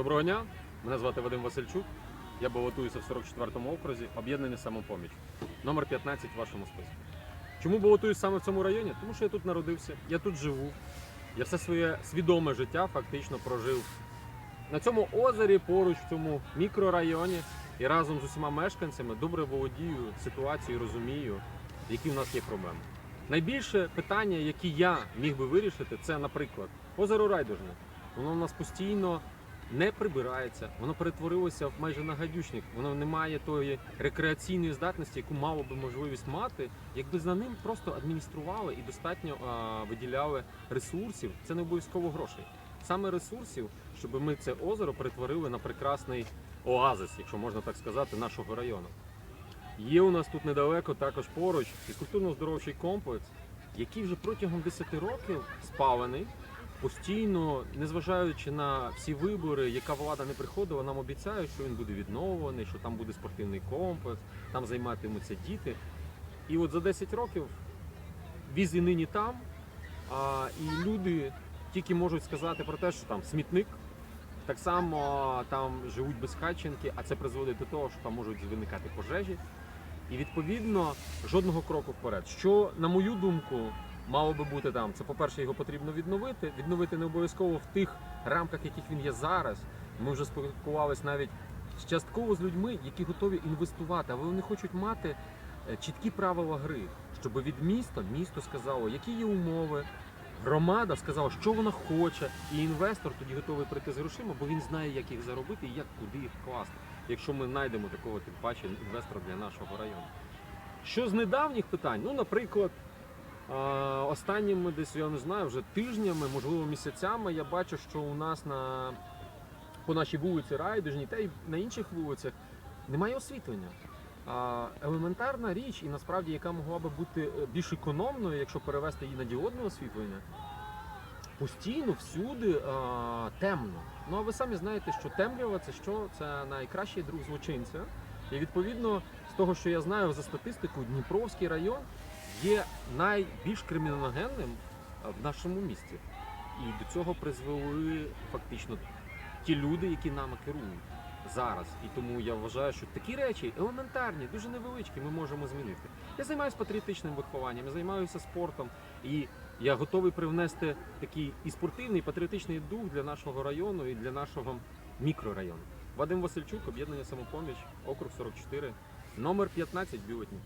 Доброго дня, мене звати Вадим Васильчук. Я балотуюся в 44-му окрузі, об'єднаний самопоміч. Номер 15 в вашому списку. Чому балотуюсь саме в цьому районі? Тому що я тут народився, я тут живу. Я все своє свідоме життя фактично прожив на цьому озері, поруч в цьому мікрорайоні. І разом з усіма мешканцями добре володію ситуацією, розумію, які в нас є проблеми. Найбільше питання, які я міг би вирішити, це, наприклад, озеро Райдужне. Воно в нас постійно не прибирається, воно перетворилося в майже на гадючник. Воно не має тої рекреаційної здатності, яку мало би можливість мати, якби за ним просто адміністрували і достатньо а, виділяли ресурсів. Це не обов'язково грошей. Саме ресурсів, щоб ми це озеро перетворили на прекрасний оазис, якщо можна так сказати, нашого району. Є у нас тут недалеко, також поруч, фізкультурно-здоровчий комплекс, який вже протягом 10 років спалений. Постійно, незважаючи на всі вибори, яка влада не приходила, нам обіцяють, що він буде відновлений, що там буде спортивний комплекс, там займатимуться діти. І от за 10 років віз і нині там, а, і люди тільки можуть сказати про те, що там смітник. Так само там живуть безхатченки, а це призводить до того, що там можуть виникати пожежі. І відповідно жодного кроку вперед. Що, на мою думку, мало би бути там. Це, по-перше, його потрібно відновити. Відновити не обов'язково в тих рамках, яких він є зараз. Ми вже спілкувалися навіть частково з людьми, які готові інвестувати, але вони хочуть мати е, чіткі правила гри, щоб від міста місто сказало, які є умови. Громада сказала, що вона хоче, і інвестор тоді готовий прийти з грошима, бо він знає, як їх заробити і як куди їх вкласти, якщо ми знайдемо такого тим паче інвестора для нашого району. Що з недавніх питань? Ну, наприклад, останніми десь я не знаю, вже тижнями, можливо, місяцями я бачу, що у нас на по нашій вулиці Райдужній та й на інших вулицях немає освітлення. Елементарна річ, і насправді яка могла би бути е, більш економною, якщо перевести її на діодне освітлення. Постійно всюди а, темно. Ну а ви самі знаєте, що темрява це що? Це найкращий друг злочинця. І відповідно з того, що я знаю за статистику, Дніпровський район є найбільш криміногенним в нашому місті. І до цього призвели фактично ті люди, які нами керують зараз. І тому я вважаю, що такі речі елементарні, дуже невеличкі, ми можемо змінити. Я займаюся патріотичним вихованням, я займаюся спортом, і я готовий привнести такий і спортивний, і патріотичний дух для нашого району і для нашого мікрорайону. Вадим Васильчук, об'єднання самопоміч, округ 44, номер 15 бюлетні.